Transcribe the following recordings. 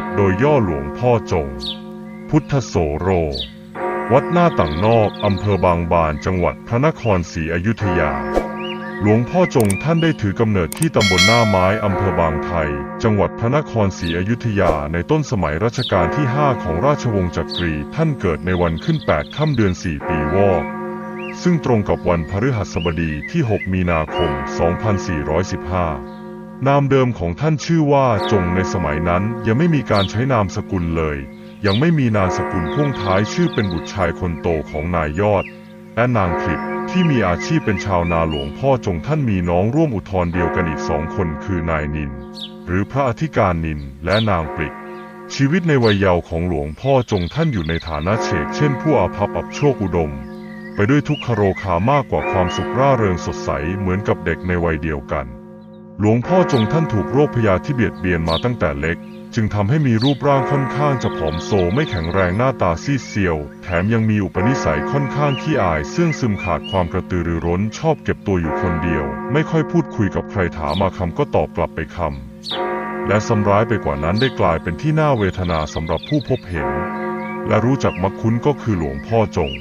ติโดยย่อหลวงพ่อจง พุทธโสโร วัดหน้าต่างนอกอำเภอบางบานจังหวัดพระนครศรีอยุธยา หลวงพ่อจงท่านได้ถือกำเนิดที่ตำบลหน้าไม้อำเภอบางไทรจังหวัดพระนครศรีอยุธยาในต้นสมัยรัชกาลที่ 5 ของราชวงศ์จักรี ท่านเกิดในวันขึ้น 8 ค่ำเดือน 4 ปีวอกซึ่งตรงกับวันพฤหัสบดีที่ 6 มีนาคม 2415 นามเดิมของท่านชื่อว่าจงในสมัยนั้นยังไม่มีการใช้นามสกุลเลย ยังไม่มีนามสกุลพ่วงท้ายชื่อเป็นบุตรชายคนโตของนายยอด และนางคลิปที่มีอาชีพเป็นชาวนาหลวงพ่อจงท่านมีน้องร่วมอุทธรเดียวกันอีกสองคนคือนายนิน หรือพระอธิการนินและนางปริก ชีวิตในวัยเยาว์ของหลวงพ่อจงท่านอยู่ในฐานะเฉกเช่นผู้อาภัพอับโชคอุดม ไปด้วยทุกขโรคามากกว่าความสุขร่าเริงสดใสเหมือนกับเด็กในวัยเดียวกัน หลวงพ่อจงท่านถูกโรคพยาธิเบียดเบียนมาตั้งแต่เล็ก จึงทำให้มีรูปร่างค่อนข้างจะผอมโซไม่แข็งแรงหน้าตาซีดเซียว แถมยังมีอุปนิสัยค่อนข้างขี้อาย ซึ่งซึมขาดความกระตือรือร้นชอบเก็บตัวอยู่คนเดียว ไม่ค่อยพูดคุยกับใครถามมาคำก็ตอบกลับไปคำและซ้ำร้ายไปกว่านั้นได้กลายเป็นที่น่าเวทนาสำหรับผู้พบเห็น และรู้จักมักคุ้นก็คือหลวงพ่อจง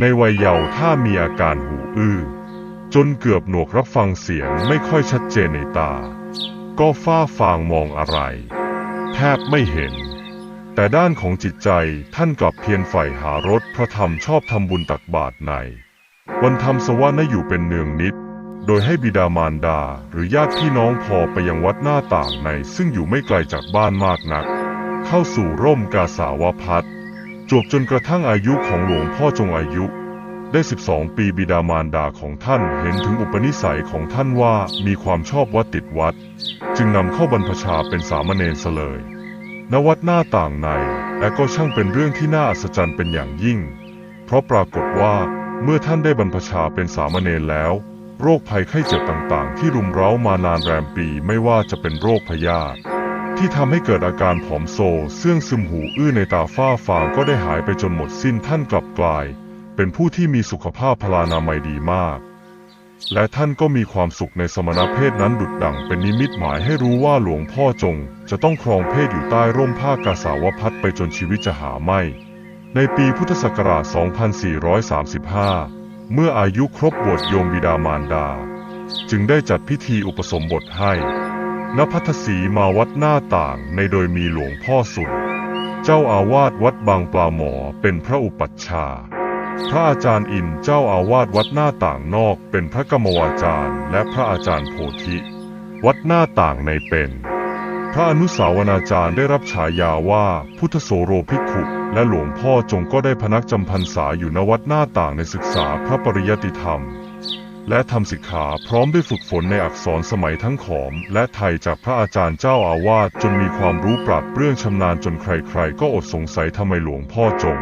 ในวัยเยาว์ถ้ามีอาการหูอื้อ จนเกือบหนวกรับฟังเสียงไม่ค่อยชัดเจนในตา ก็ฟ้าฟางมองอะไร แทบไม่เห็น แต่ด้านของจิตใจท่านกลับเพียรใฝ่หารถพระธรรมชอบทำบุญตักบาตรใน วันทำสวะนอยู่เป็นเนืองนิด โดยให้บิดามารดาหรือญาติพี่น้องพอไปยังวัดหน้าต่างใน ซึ่งอยู่ไม่ไกลจากบ้านมากนัก เข้าสู่ร่มกาสาวพัดจวบจนกระทั่งอายุของหลวงพ่อจงอายุ ได้ 12 ปีบิดามารดาของท่านเห็นถึงอุปนิสัยของท่านว่ามีความชอบวัดติดวัด จึงนำเข้าบรรพชาเป็นสามเณรเสลยณวัดหน้าต่างในและก็ช่างเป็นเรื่องที่น่าอัศจรรย์เป็นอย่างยิ่ง เพราะปรากฏว่าเมื่อท่านได้บรรพชาเป็นสามเณรแล้ว โรคภัยไข้เจ็บต่างๆ ที่รุมเร้ามานานแรมปีไม่ว่าจะเป็นโรคพยาธิที่ทำให้เกิดอาการผอมโซเสื่องซึมหูอื้อในตาฝ้าฟางก็ได้หายไปจนหมดสิ้นท่านกลับกลาย เป็นผู้ที่มีสุขภาพพลานามัยดีมาก และท่านก็มีความสุขในสมณเพศนั้นดุดดังเป็นนิมิตหมายให้รู้ว่าหลวงพ่อจง จะต้องครองเพศอยู่ใต้ร่มผ้ากาสาวพัดไปจนชีวิตจะหาไม่ ในปีพุทธศักราช 2435 เมื่ออายุครบบวชโยมบิดามารดา จึงได้จัดพิธีอุปสมบทให้ณพัทสีมาวัดหน้าต่างในโดยมีหลวงพ่อสุดเจ้าอาวาสวัดบางปลาหมอเป็นพระอุปัชฌาย์ พระอาจารย์อินเจ้าอาวาสวัดหน้าต่างนอกเป็นพระกรรมวาจารย์และพระอาจารย์โพธิ วัดหน้าต่างในเป็น พระอนุสาวนาจารย์ได้รับฉายาว่าพุทธโสโรภิกขุ และหลวงพ่อจงก็ได้พนักจำพรรษาอยู่ณวัดหน้าต่างในศึกษาพระปริยติธรรม และทำสิกขาพร้อมด้วยฝึกฝนในอักษรสมัยทั้งขอม และไทยจากพระอาจารย์เจ้าอาวาสจนมีความรู้ปราดเรื่องชำนาญจนใครๆ ก็อดสงสัยทำไมหลวงพ่อจง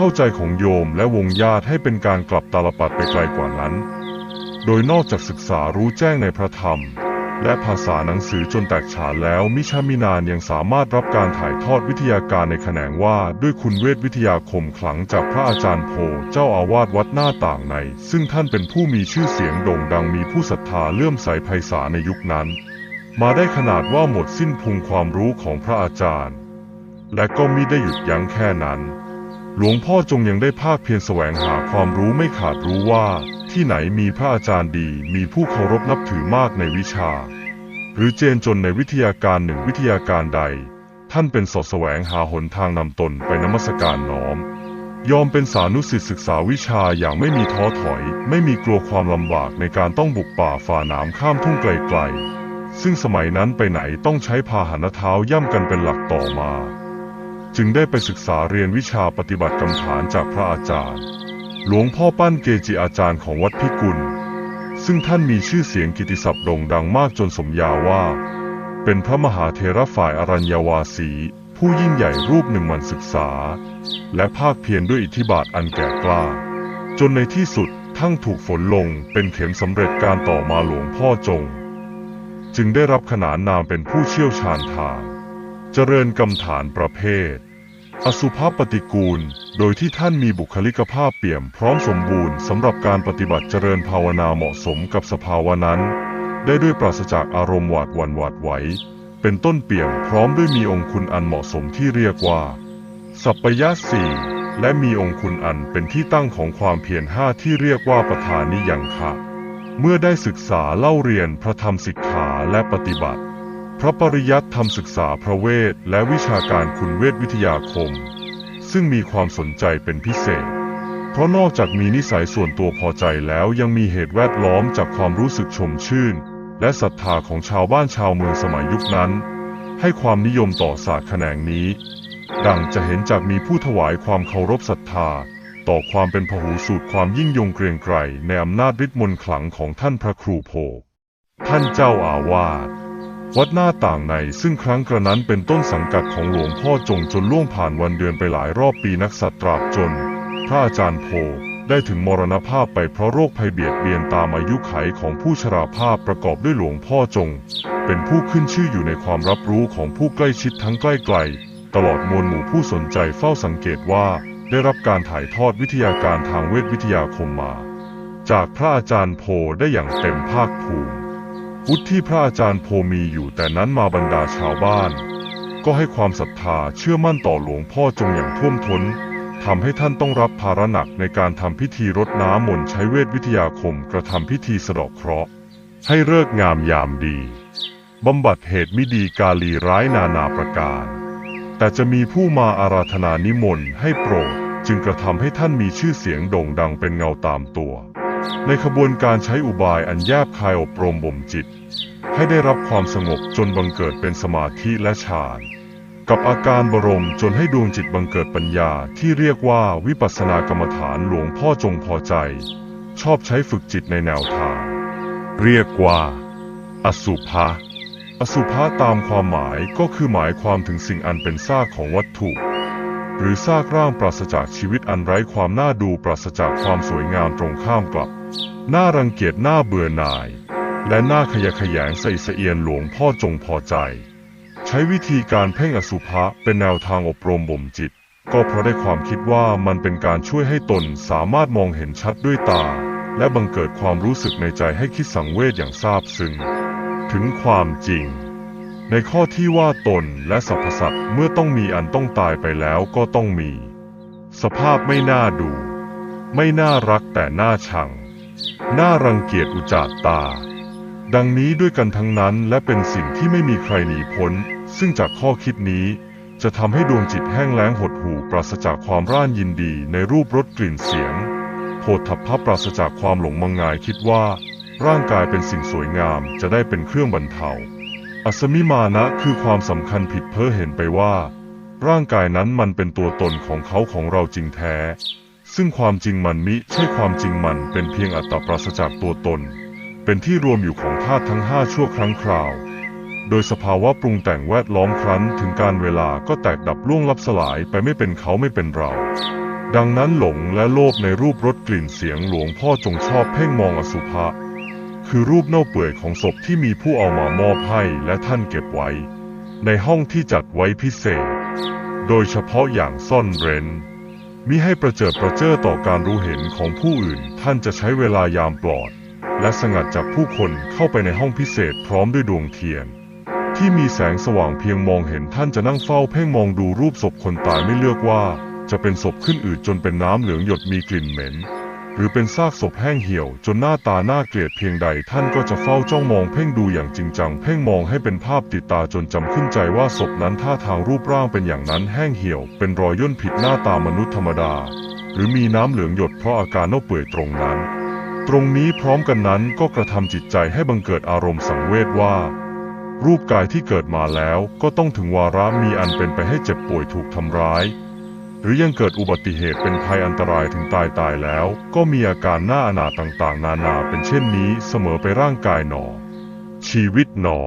เข้าใจของโยมและวงญาติให้เป็นการกลับตาลปัดไปไกลกว่านั้น โดยนอกจากศึกษารู้แจ้งในพระธรรม และภาษาหนังสือจนแตกฉานแล้ว มิชามินานยังสามารถรับการถ่ายทอดวิทยาการในแขนงว่าด้วยคุณเวทวิทยาคมขลังจากพระอาจารย์โพเจ้าอาวาสวัดหน้าต่างใน ซึ่งท่านเป็นผู้มีชื่อเสียงโด่งดังมีผู้ศรัทธาเลื่อมใสไพศาลในยุคนั้น มาได้ขนาดว่าหมดสิ้นพุงความรู้ของพระอาจารย์ และก็มิได้หยุดยั้งแค่นั้น หลวงพ่อจงยังได้ภาคเพียรแสวงหาความรู้ไม่ขาดรู้ว่า ที่ไหนมีพระอาจารย์ดี มีผู้เคารพนับถือมากในวิชา หรือเจนจนในวิทยาการหนึ่งวิทยาการใด ท่านเป็นสอดแสวงหาหนทางนำตนไปนมัสการน้อม ยอมเป็นสานุสิทธิศึกษาวิชาอย่างไม่มีท้อถอย ไม่มีกลัวความลำบากในการต้องบุกป่าฝ่าหนามข้ามทุ่งไกลๆซึ่งสมัยนั้นไปไหนต้องใช้พาหนะเท้าย่ำกันเป็นหลักต่อมา จึงได้ไปศึกษาเรียนวิชาปฏิบัติกรรมฐานจากพระอาจารย์ หลวงพ่อปั้นเกจิอาจารย์ของวัดพิกุล ซึ่งท่านมีชื่อเสียงกิติศัพท์โด่งดังมากจนสมญาว่า เป็นพระมหาเทระฝ่ายอรัญญวาสี ผู้ยิ่งใหญ่รูปหนึ่งมันศึกษา และภาคเพียรด้วยอิทธิบาทอันแก่กล้า จนในที่สุดทั้งถูกฝนลงเป็นเข็มสำเร็จการต่อมาหลวงพ่อจง จึงได้รับขนานนามเป็นผู้เชี่ยวชาญทาง เจริญกรรมฐานประเภท อสุภปฏิกูล โดยที่ท่านมีบุคลิกภาพเปี่ยมพร้อมสมบูรณ์สำหรับการปฏิบัติเจริญภาวนาเหมาะสมกับสภาวะนั้น ได้ด้วยปราศจากอารมณ์หวาดวันหวาดไหว เป็นต้นเปี่ยมพร้อมด้วยมีองคุณอันเหมาะสมที่เรียกว่า สัปปยะสี่และมีองค์คุณอันเป็นที่ตั้งของความเพียรห้าที่เรียกว่าประธานิยังคะ เมื่อได้ศึกษาเล่าเรียนพระธรรมสิกขาและปฏิบัติ พระปริยัติธรรมศึกษาพระเวทและวิชาการคุณเวทวิทยาคม ซึ่งมีความสนใจเป็นพิเศษ เพราะนอกจากมีนิสัยส่วนตัวพอใจแล้วยังมีเหตุแวดล้อมจากความรู้สึกชมชื่น และศรัทธาของชาวบ้านชาวเมืองสมัยยุคนั้น ให้ความนิยมต่อศาสตร์แขนงนี้ ดังจะเห็นจากมีผู้ถวายความเคารพศรัทธา ต่อความเป็นพหูสูตรความยิ่งยงเกรียงไกรในอำนาจฤทธิ์มนต์ขลังของท่านพระครูโพท่านเจ้าอาวาส วัดหน้าต่างในซึ่งครั้งกระนั้นเป็นต้นสังกัดของหลวงพ่อจงจนล่วงผ่านวันเดือนไปหลายรอบปีนักสัตว์ตราบจน พระอาจารย์โพได้ถึงมรณภาพไปเพราะโรคภัยเบียดเบียนตามอายุไขของผู้ชราภาพประกอบด้วยหลวงพ่อจง เป็นผู้ขึ้นชื่ออยู่ในความรับรู้ของผู้ใกล้ชิดทั้งใกล้ไกล ตลอดมวลหมู่ผู้สนใจเฝ้าสังเกตว่า ได้รับการถ่ายทอดวิทยาการทางเวทวิทยาคมมา จากพระอาจารย์โพได้อย่างเต็มภาคภูมิ วุฒิที่พระอาจารย์โพมีอยู่แต่นั้นมาบรรดาชาวบ้าน ก็ให้ความศรัทธาเชื่อมั่นต่อหลวงพ่อจงอย่างท่วมท้นทำให้ท่านต้องรับภาระหนักในการทำพิธีรดน้ำมนต์ใช้เวทวิทยาคมกระทำพิธีสะดอกเคราะห์ ให้เลิกงามยามดีบำบัดเหตุมิดีกาลีร้ายนานาประการ แต่จะมีผู้มาอาราธนานิมนต์ให้โปรด จึงกระทำให้ท่านมีชื่อเสียงโด่งดังเป็นเงาตามตัว ในขบวนการใช้อุบายอันแยบคายอบรมบ่มจิต ให้ได้รับความสงบจนบังเกิดเป็นสมาธิและฌานกับอาการบรมจนให้ดวงจิตบังเกิดปัญญาที่เรียกว่าวิปัสสนากรรมฐานหลวงพ่อจงพอใจ ชอบใช้ฝึกจิตในแนวทาง เรียกว่า อสุภะอสุภะตามความหมายก็คือหมายความถึงสิ่งอันเป็นซากของวัตถุ หรือซากร่างปราศจากชีวิตอันไร้ความน่าดูปราศจากความสวยงามตรงข้ามกลับ น่ารังเกียจน่าเบื่อหน่าย และน่าขยะแขยงใส่เสอียนหลวงพ่อจงพอใจ ใช้วิธีการเพ่งอสุภะเป็นแนวทางอบรมบ่มจิต ก็เพราะได้ความคิดว่ามันเป็นการช่วยให้ตนสามารถมองเห็นชัดด้วยตา และบังเกิดความรู้สึกในใจให้คิดสังเวชอย่างซาบซึ้งถึงความจริง ในข้อที่ว่าตนและสรรพสัตว์เมื่อต้องมีอันต้องตายไปแล้วก็ต้องมี สภาพไม่น่าดู ไม่น่ารักแต่น่าชัง น่ารังเกียจอุจจาตา ดังนี้ด้วยกันทั้งนั้นและเป็นสิ่งที่ไม่มีใครหนีพ้น ซึ่งจากข้อคิดนี้จะทำให้ดวงจิตแห้งแล้งหดหู่ปราศจากความร่านยินดีในรูปรสกลิ่นเสียงโพธพะปราศจากความหลงมังงายคิดว่า ร่างกายเป็นสิ่งสวยงามจะได้เป็นเครื่องบรรเทา อัสมิมานะคือความสำคัญผิดเพ้อเห็นไปว่า ร่างกายนั้นมันเป็นตัวตนของเขาของเราจริงแท้ ซึ่งความจริงมันมิใช่ความจริงมันเป็นเพียงอัตตปราศจากตัวตน เป็นที่รวมอยู่ของธาตุทั้งห้าชั่วครั้งคราว โดยสภาวะปรุงแต่งแวดล้อมครั้นถึงการเวลาก็แตกดับล่วงลับสลายไปไม่เป็นเขาไม่เป็นเรา ดังนั้นหลงและโลภในรูปรสกลิ่นเสียงหลวงพ่อจงชอบเพ่งมองอสุภะ คือรูปเน่าเปื่อยของศพที่มีผู้เอามามอบให้และท่านเก็บไว้ ในห้องที่จัดไว้พิเศษ โดยเฉพาะอย่างซ่อนเร้นมิให้ประเจิดประเจ้อต่อการรู้เห็นของผู้อื่น ท่านจะใช้เวลายามปลอด และสงัดจากผู้คนเข้าไปในห้องพิเศษพร้อมด้วยดวงเทียน ที่มีแสงสว่างเพียงมองเห็นท่านจะนั่งเฝ้าเพ่งมองดูรูปศพคนตายไม่เลือกว่า จะเป็นศพขึ้นอืดจนเป็นน้ำเหลืองหยดมีกลิ่นเหม็น หรือเป็นซากศพแห้งเหี่ยวจนหน้าตาน่าเกลียดเพียงใดท่านก็จะเฝ้าจ้องมองเพ่งดูอย่างจริงจัง เพ่งมองให้เป็นภาพติดตาจนจำขึ้นใจว่าศพนั้นท่าทางรูปร่างเป็นอย่างนั้นแห้งเหี่ยว เป็นรอยย่นผิดหน้าตามนุษย์ธรรมดา หรือมีน้ำเหลืองหยดเพราะอาการเน่าเปื่อยตรงนั้น ตรงนี้พร้อมกันนั้นก็กระทำจิตใจให้บังเกิดอารมณ์สังเวชว่า รูปกายที่เกิดมาแล้วก็ต้องถึงวาระมีอันเป็นไปให้เจ็บป่วยถูกทำร้าย รือยังเกิดอุบัติเหตุเป็นภัยอันตรายถึงตายตายแล้ว ก็มีอาการหน้าอนาต่างๆ นานาเป็นเช่นนี้เสมอไปร่างกายหนอ ชีวิตหนอ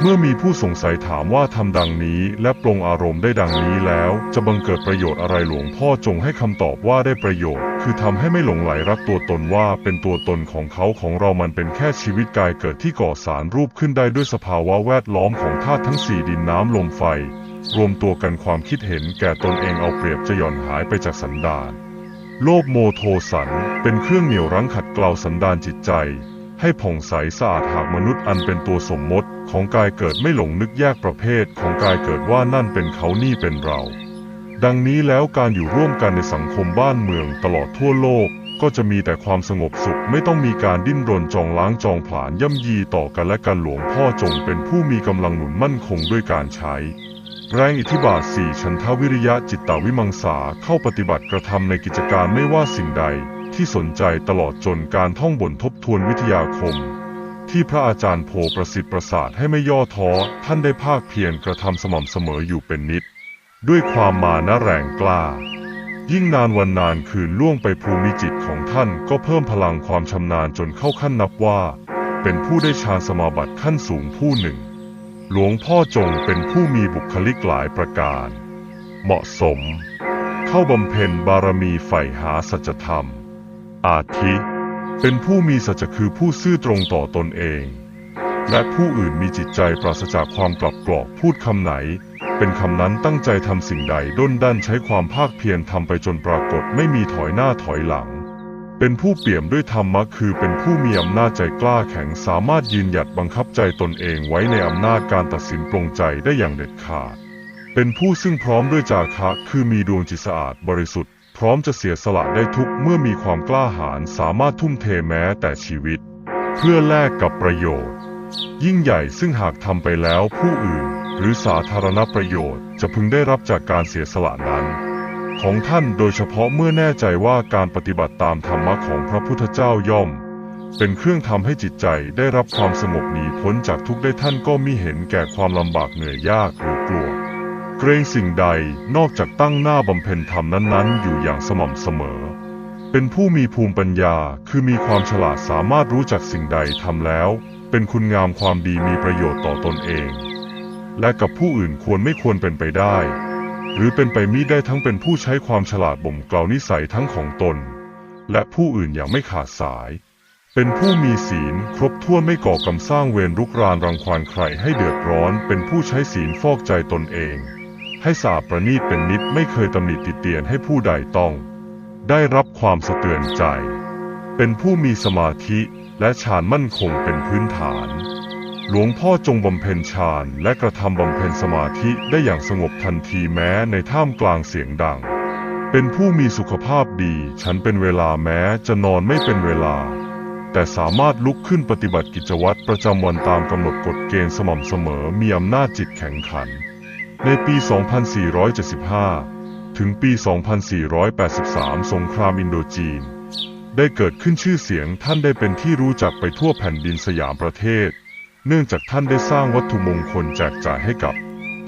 เมื่อมีผู้สงสัยถามว่าทำดังนี้และปรงอารมณ์ได้ดังนี้แล้ว จะบังเกิดประโยชน์อะไรหลวงพ่อจงให้คำตอบว่าได้ประโยชน์ คือทำให้ไม่หลงไหลรักตัวตนว่าเป็นตัวตนของเขาของเรามันเป็นแค่ชีวิตกายเกิดที่ก่อสารรูปขึ้นได้ด้วยสภาวะแวดล้อมของธาตุทั้งสี่ดินน้ำลมไฟ รวมตัวกันความคิดเห็นแก่ตนเองเอาเปรียบจะหย่อนหายไปจากสันดาน โลภโมโทสันเป็นเครื่องเหนี่ยวรั้งขัดเกลาสันดานจิตใจ ให้ผ่องใสสะอาดหากมนุษย์อันเป็นตัวสมมติของกายเกิดไม่หลงนึกแยกประเภทของกายเกิดว่านั่นเป็นเขานี่เป็นเรา ดังนี้แล้วการอยู่ร่วมกันในสังคมบ้านเมืองตลอดทั่วโลกก็จะมีแต่ความสงบสุขไม่ต้องมีการดิ้นรนจองล้างจองผลาญย่ำยีต่อกันและกันหลวงพ่อจงเป็นผู้มีกำลังหนุนมั่นคงด้วยการใช้ แรงอิทธิบาทสี่ฉันทวิริยะจิตตวิมังสาเข้าปฏิบัติกระทำในกิจการไม่ว่าสิ่งใดที่สนใจตลอดจนการท่องบนทบทวนวิทยาคม ที่พระอาจารย์โพประสิทธิ์ประสาทให้ไม่ย่อท้อท่านได้ภาคเพียรกระทำสม่ำเสมออยู่เป็นนิด ด้วยความมานะแรงกล้า ยิ่งนานวันนานคืนล่วงไปภูมิจิตของท่านก็เพิ่มพลังความชำนาญจนเข้าขั้นนับว่า เป็นผู้ได้ฌานสมาบัติขั้นสูงผู้หนึ่ง หลวงพ่อจงเป็นผู้มีบุคลิกหลายประการ เหมาะสม เข้าบำเพ็ญบารมีใฝ่หาสัจธรรม อาทิ เป็นผู้มีสัจคือผู้ซื่อตรงต่อตนเอง และผู้อื่นมีจิตใจปราศจากความกลับกรอกพูดคำไหน เป็นคำนั้นตั้งใจทำสิ่งใดด้นด้านใช้ความภาคเพียรทำไปจนปรากฏไม่มีถอยหน้าถอยหลัง เป็นผู้เปี่ยมด้วยธรรมะคือเป็นผู้มีอำนาจใจกล้าแข็งสามารถยืนหยัดบังคับใจตนเองไว้ในอำนาจการตัดสินปรงใจได้อย่างเด็ดขาด เป็นผู้ซึ่งพร้อมด้วยจาคะคือมีดวงจิตสะอาดบริสุทธิ์ พร้อมจะเสียสละได้ทุกเมื่อมีความกล้าหาญสามารถทุ่มเทแม้แต่ชีวิต เพื่อแลกกับประโยชน์ ยิ่งใหญ่ซึ่งหากทำไปแล้วผู้อื่น หรือสาธารณประโยชน์ จะพึงได้รับจากการเสียสละนั้น ของท่านโดยเฉพาะเมื่อแน่ใจว่าการปฏิบัติตามธรรมะของพระพุทธเจ้าย่อม เป็นเครื่องทำให้จิตใจได้รับความสงบหนีพ้นจากทุกได้ท่านก็มิเห็นแก่ความลำบากเหนื่อยยากหรือกลัว เกรงสิ่งใดนอกจากตั้งหน้าบำเพ็ญธรรมนั้นๆ อยู่อย่างสม่ำเสมอ เป็นผู้มีภูมิปัญญาคือมีความฉลาดสามารถรู้จักสิ่งใดทำแล้ว เป็นคุณงามความดีมีประโยชน์ต่อตนเอง และกับผู้อื่นควรไม่ควรเป็นไปได้ หรือเป็นไปมิได้ทั้งเป็นผู้ใช้ความฉลาดบ่มเกลานิสัยทั้งของตน และผู้อื่นอย่างไม่ขาดสาย เป็นผู้มีศีลครบถ้วนไม่ก่อกรรมสร้างเวรรุกรานรังควานใครให้เดือดร้อน เป็นผู้ใช้ศีลฟอกใจตนเอง ให้สะอาดประณีตเป็นนิดไม่เคยตำหนิติเตียนให้ผู้ใดต้อง ได้รับความสะเตือนใจ เป็นผู้มีสมาธิและฌานมั่นคงเป็นพื้นฐาน หลวงพ่อจงบำเพ็ญฌานและกระทำบำเพ็ญสมาธิได้อย่างสงบทันทีแม้ในท่ามกลางเสียงดัง เป็นผู้มีสุขภาพดี ฉันเป็นเวลาแม้จะนอนไม่เป็นเวลา แต่สามารถลุกขึ้นปฏิบัติกิจวัตรประจำวันตามกำหนดกฎเกณฑ์สม่ำเสมอมีอำนาจจิตแข็งขัน ในปี 2475 ถึงปี 2483 สงครามอินโดจีน ได้เกิดขึ้นชื่อเสียงท่านได้เป็นที่รู้จักไปทั่วแผ่นดินสยามประเทศ เนื่องจากท่านได้สร้างวัตถุมงคลแจกจ่ายให้กับ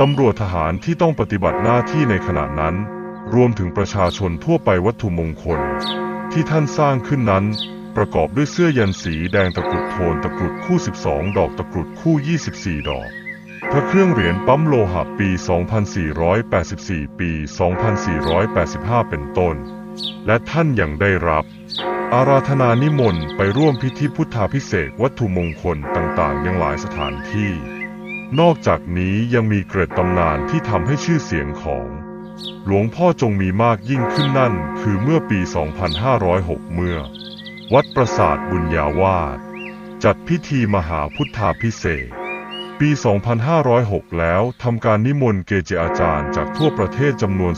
ตำรวจทหารที่ต้องปฏิบัติหน้าที่ในขณะนั้น รวมถึงประชาชนทั่วไปวัตถุมงคล ที่ท่านสร้างขึ้นนั้น ประกอบด้วยเสื้อยันสีแดงตะกรุดโทนตะกรุดคู่ 12 ดอกตะกรุดคู่ 24 ดอก พระเครื่องเหรียญปั๊มโลหะปี 2484 ปี 2485 เป็นต้น และท่านยังได้รับ อาราธนานิมนต์ไปร่วมพิธีพุทธาพิเศษวัตถุมงคลต่างๆ ยังหลายสถานที่ นอกจากนี้ยังมีเกร็ดตำนานที่ทำให้ชื่อเสียงของ หลวงพ่อจงมีมากยิ่งขึ้นนั่น คือเมื่อปี 2506 เมื่อ วัดประสาทบุญญาวาสจัดพิธีมหาพุทธาพิเศษ ปี 2506 แล้วทำการนิมนต์เกจิอาจารย์จากทั่วประเทศจำนวน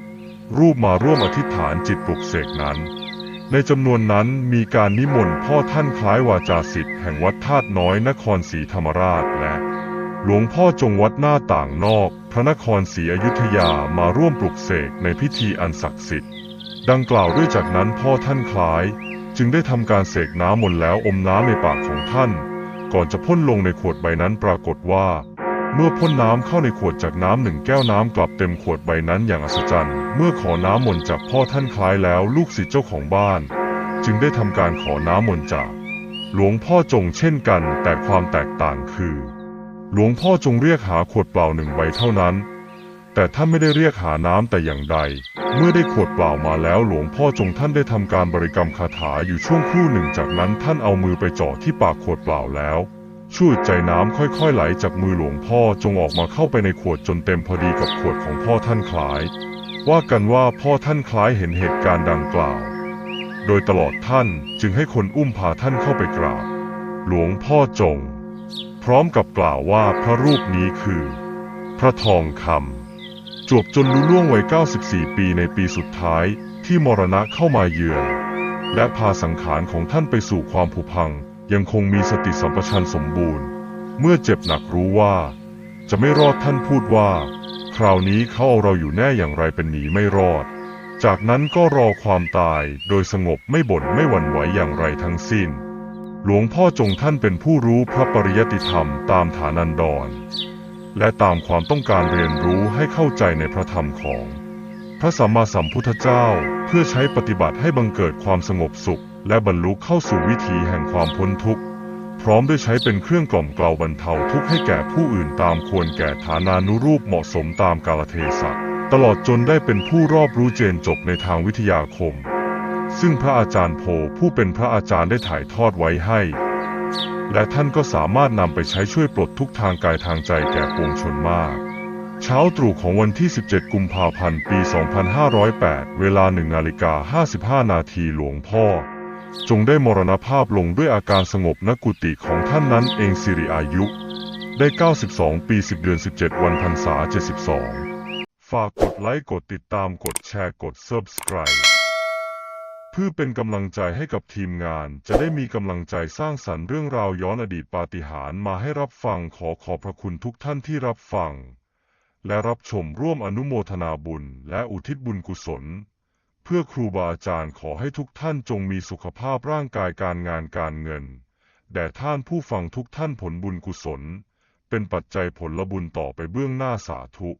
234รูปมาร่วมอธิษฐานจิตปลุกเสกนั้น ในจำนวนนั้นมีการนิมนต์พ่อท่านคล้ายวาจาสิทธิ์แห่งวัดธาตุน้อยนครศรีธรรมราชและ หลวงพ่อจงวัดหน้าต่างนอก พระนครศรีอยุธยามาร่วมปลุกเสกในพิธีอันศักดิ์สิทธิ์ ดังกล่าวด้วยจากนั้นพ่อท่านคล้าย จึงได้ทำการเสกน้ำมนต์แล้วอมน้ำในปากของท่าน ก่อนจะพ่นลงในขวดใบนั้นปรากฏว่า เมื่อพ่นน้ำเข้าในขวดจากน้ำหนึ่งแก้วน้ำกลับเต็มขวดใบนั้นอย่างอัศจรรย์ เมื่อขอน้ำมนต์จากพ่อท่านคล้ายแล้วลูกศิษย์เจ้าของบ้าน จึงได้ทำการขอน้ำมนต์จาก หลวงพ่อจงเช่นกัน แต่ความแตกต่างคือ หลวงพ่อจงเรียกหาขวดเปล่าหนึ่งใบเท่านั้น แต่ท่านไม่ได้เรียกหาน้ำแต่อย่างใด เมื่อได้ขวดเปล่ามาแล้วหลวงพ่อจงท่านได้ทำการบริกรรมคาถาอยู่ช่วงครู่หนึ่งจากนั้นท่านเอามือไปจ่อที่ปากขวดเปล่าแล้ว ช่วยใจน้ำค่อยๆไหลจากมือหลวงพ่อจงออกมาเข้าไปในขวดจนเต็มพอดีกับขวดของพ่อท่านคล้าย ว่ากันว่าพ่อท่านคล้ายเห็นเหตุการณ์ดังกล่าว โดยตลอดท่านจึงให้คนอุ้มพาท่านเข้าไปกราบ หลวงพ่อจง พร้อมกับกล่าวว่าพระรูปนี้คือ พระทองคำจวบจนรู้ล่วงวัย 94 ปีในปีสุดท้ายที่มรณะเข้ามาเยือน และพาสังขารของท่านไปสู่ความผุพัง ยังคงมีสติสัมปชัญญสมบูรณ์ เมื่อเจ็บหนักรู้ว่า จะไม่รอดท่านพูดว่า คราวนี้เขาเอาเราอยู่แน่อย่างไรเป็นหนีไม่รอด จากนั้นก็รอความตายโดยสงบไม่บ่นไม่หวั่นไหวอย่างไรทั้งสิ้น หลวงพ่อจงท่านเป็นผู้รู้พระปริยติธรรมตามฐานันดร และตามความต้องการเรียนรู้ให้เข้าใจในพระธรรมของ พระสัมมาสัมพุทธเจ้าเพื่อใช้ปฏิบัติให้บังเกิดความสงบสุข และบรรลุเข้าสู่วิถีแห่งความพ้นทุกข์ พร้อมด้วยใช้เป็นเครื่องกล่อมเกลาบรรเทาทุกข์ให้แก่ผู้อื่นตามควรแก่ฐานานุรูปเหมาะสมตามกาลเทศะตลอดจนได้เป็นผู้รอบรู้เจนจบในทางวิทยาคม ซึ่งพระอาจารย์โพผู้เป็นพระอาจารย์ได้ถ่ายทอดไว้ให้ และท่านก็สามารถนำไปใช้ช่วยปลดทุกทางกายทางใจแก่ปวงชนมาก เช้าตรู่ของวันที่ 17 กุมภาพันธ์ ปี 2508 เวลา1นาฬิกา55 นาทีหลวงพ่อ จงได้มรณภาพลงด้วยอาการสงบณกุฏิของท่านนั้นเองสิริอายุ ได้ 92 ปี 10 เดือน 17 วันพรรษา 72 ฝากกดไลค์กดติดตามกดแชร์กด Subscribe เพื่อเป็นกำลังใจให้กับทีมงาน จะได้มีกำลังใจสร้างสรรค์เรื่องราวย้อนอดีตปาฏิหาริย์มาให้รับฟังขอขอบพระคุณทุกท่านที่รับฟัง และรับชมร่วมอนุโมทนาบุญและอุทิศบุญกุศล เพื่อครูบาอาจารย์ขอให้ทุกท่านจงมีสุขภาพร่างกายการงานการเงิน แด่ท่านผู้ฟังทุกท่านผลบุญกุศล เป็นปัจจัยผลบุญต่อไปเบื้องหน้าสาธุ